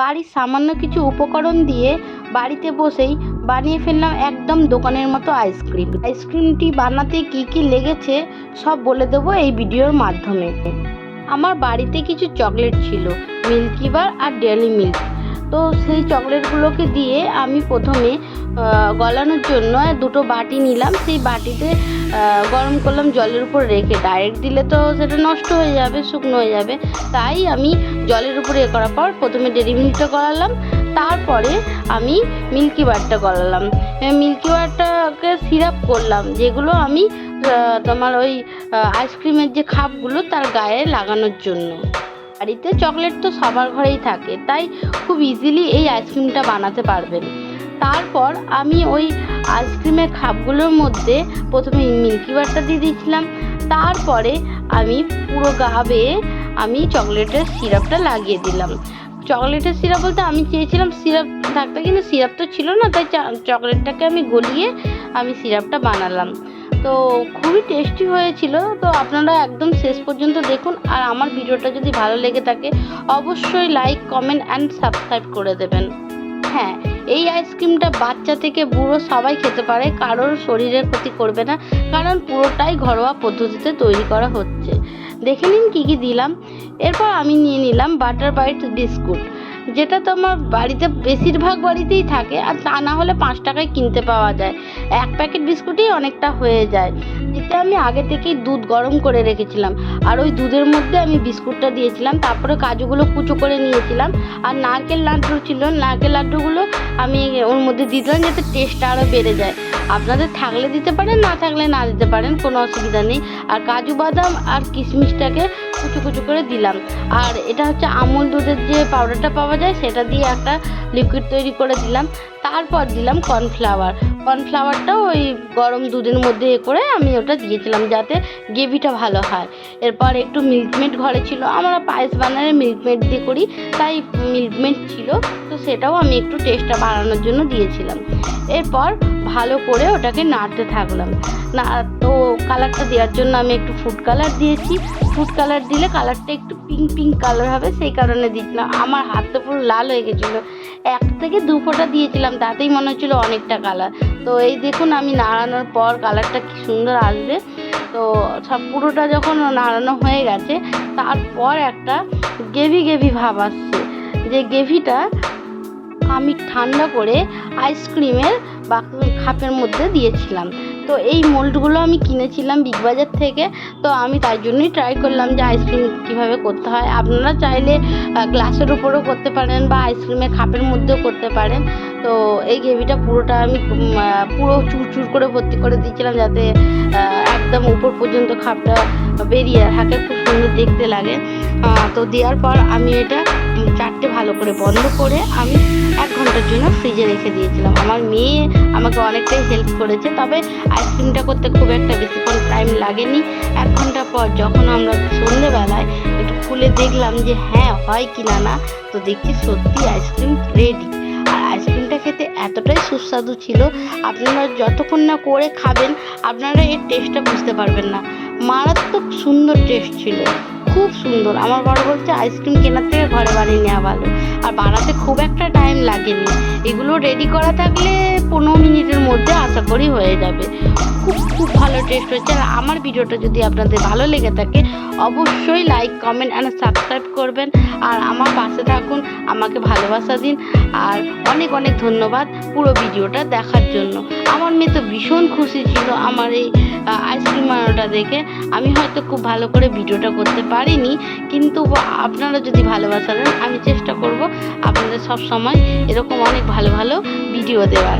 বাড়ির সামান্য কিছু উপকরণ দিয়ে বাড়িতে বসেই বানিয়ে ফেললাম একদম দোকানের মতো আইসক্রিম। আইসক্রিমটি বানাতে কি কি লেগেছে সব বলে দেবো এই ভিডিওর মাধ্যমে। আমার বাড়িতে কিছু চকলেট ছিল, মিল্কি বার আর ডেয়ারি মিল্ক। তো সেই চকলেটগুলোকে দিয়ে আমি প্রথমে গলানোর জন্য দুটো বাটি নিলাম। সেই বাটিতে গরম করলাম, জলের উপর রেখে। ডাইরেক্ট দিলে তো সেটা নষ্ট হয়ে যাবে, শুকনো হয়ে যাবে। তাই আমি জলের উপরে এ করার পর প্রথমে ডেরি মিল্কটা গলালাম। তারপরে আমি মিল্কি বারটা গলালাম। মিল্কি বারটাকে সিরাপ করলাম, যেগুলো আমি তোমার ওই আইসক্রিমের যে খাপগুলো তার গায়ে লাগানোর জন্য। বাড়িতে চকলেট তো সবার ঘরেই থাকে, তাই খুব ইজিলি এই আইসক্রিমটা বানাতে পারবেন। তারপর আমি ওই আইসক্রিমের খাপগুলোর মধ্যে প্রথমে মিল্কি বারটা দিয়ে দিয়েছিলাম। তারপরে আমি পুরো গা বেয়ে আমি চকলেটের সিরাপটা লাগিয়ে দিলাম। চকলেটের সিরাপ বলতে আমি চেয়েছিলাম সিরাপ থাকতে কিন্তু সিরাপ তো ছিল না, তাই চকলেটটাকে আমি গলিয়ে আমি সিরাপটা বানালাম। তো খুবই টেস্টি হয়েছিল। তো আপনারা একদম শেষ পর্যন্ত দেখুন। আর আমার ভিডিওটা যদি ভালো লেগে থাকে, অবশ্যই লাইক কমেন্ট অ্যান্ড সাবস্ক্রাইব করে দেবেন। হ্যাঁ এই আইসক্রিমটা বাচ্চা থেকে বুড়ো সবাই খেতে পারে, কারোর শরীরের ক্ষতি করবে না, কারণ পুরোটাই ঘরোয়া পদ্ধতিতে তৈরি করা হচ্ছে। দেখে নিন কী কী দিলাম। এরপর আমি নিয়ে নিলাম বাটার বাইট বিস্কুট। যেটা তো আমার বাড়িতে বেশিরভাগ বাড়িতেই থাকে আর তা না হলে পাঁচ টাকায় কিনতে পাওয়া যায়। এক প্যাকেট বিস্কুটেই অনেকটা হয়ে যায়। এতে আমি আগে থেকেই দুধ গরম করে রেখেছিলাম। আর ওই দুধের মধ্যে আমি বিস্কুটটা দিয়েছিলাম, তারপরে কাজুগুলো কুচো করে নিয়েছিলাম। আর নারকেল লাড্ডু ছিল, নারকেল লাড্ডুগুলো আমি ওর মধ্যে দিয়ে দিলাম যাতে টেস্টটা আরও বেড়ে যায়। আপনাদের থাকলে দিতে পারেন, না থাকলে না দিতে পারেন, কোনো অসুবিধা নেই। আর কাজু বাদাম আর কিশমিশটাকে কুচো কুচু করে দিলাম। আর এটা হচ্ছে আমুল দুধের যে পাউডারটা পাওয়া যায়, সেটা দিয়ে একটা লিকুইড তৈরি করে দিলাম। তারপর দিলাম কর্নফ্লাওয়ার কর্নফ্লাওয়ারটাও ওই গরম দুধের মধ্যে এ করে আমি ওটা দিয়েছিলাম যাতে গ্রেভিটা ভালো হয়। এরপর একটু মিল্কমেড ঘরে ছিল, আমরা পায়েস বানালে মিল্কমেড দিয়ে করি, তাই মিল্কমেড ছিল, তো সেটাও আমি একটু টেস্টটা বাড়ানোর জন্য দিয়েছিলাম। এরপর ভালো করে ওটাকে নাড়তে থাকলাম। না, তো কালারটা দেওয়ার জন্য আমি একটু ফুড কালার দিয়েছি। ফুড কালার দিলে কালারটা একটু পিঙ্ক পিঙ্ক কালার হবে, সেই কারণে দিচ্ছিলাম আমার হাত তো পুরো লাল হয়ে গেছিল। এক থেকে দু ফোঁটা দিয়েছিলাম, তাতেই মনে হচ্ছিল অনেকটা কালার তো এই দেখুন, আমি নাড়ানোর পর কালারটা কি সুন্দর আসবে। তো সব পুরোটা যখন নাড়ানো হয়ে গেছে, তারপর একটা গেভি গেভি ভাব আসছে। যে গেভিটা আমি ঠান্ডা করে আইসক্রিমের বা খাপের মধ্যে দিয়েছিলাম। তো এই মোল্ডগুলো আমি কিনেছিলাম বিগ বাজার থেকে। তো আমি তাই জন্যই ট্রাই করলাম যে আইসক্রিম কীভাবে করতে হয়। আপনারা চাইলে গ্লাসের উপরেও করতে পারেন বা আইসক্রিমের খাপের মধ্যেও করতে পারেন। তো এই গ্রেভিটা পুরোটা আমি পুরো চুরচুর করে ভর্তি করে দিয়েছিলাম যাতে একদম উপর পর্যন্ত খাপটা বেরিয়ে থাকে। খুব সুন্দর দেখতে লাগে। তো দেওয়ার পর আমি এটা চারটে ভালো করে বন্ধ করে আমি এক ঘণ্টার জন্য ফ্রিজে রেখে দিয়েছিলাম। আমার মেয়ে আমাকে অনেকটাই হেল্প করেছে, তবে আইসক্রিমটা করতে খুব একটা বেশিক্ষণ টাইম লাগেনি। এক ঘণ্টা পর যখন আমরা সন্ধেবেলায় একটু খুলে দেখলাম যে হ্যাঁ হয় কি না না, তো দেখছি সত্যি আইসক্রিম রেডি আর আইসক্রিমটা খেতে এতটাই সুস্বাদু ছিল, আপনারা যতক্ষণ না করে খাবেন, আপনারা এর টেস্টটা বুঝতে পারবেন না। মারাত্মক সুন্দর টেস্ট ছিল। খুব সুন্দর। আমার বড় বলছে, আইসক্রিম কেনার থেকে ঘরে বানিয়ে নেওয়া ভালো। আর বানাতে খুব একটা টাইম লাগেনি। এগুলো রেডি করা থাকলে পনেরো মিনিটের মধ্যে আশা করি হয়ে যাবে। খুব খুব ভালো টেস্ট হয়েছে। আর আমার ভিডিওটা যদি আপনাদের ভালো লেগে থাকে, অবশ্যই লাইক কমেন্ট অ্যান্ড সাবস্ক্রাইব করবেন। আর আমার পাশে থাকুন, আমাকে ভালোবাসা দিন। আর অনেক অনেক ধন্যবাদ পুরো ভিডিওটা দেখার জন্য। আমার মেয়ে তো ভীষণ খুশি ছিল আমার এই আইসক্রিম বানানোটা দেখে। আমি হয়তো খুব ভালো করে ভিডিওটা করতে পারিনি, কিন্তু আপনারা যদি ভালোবাসা দেন, আমি চেষ্টা করব আপনাদের সব সময় এরকম অনেক ভালো ভালো ভিডিও দেওয়ার।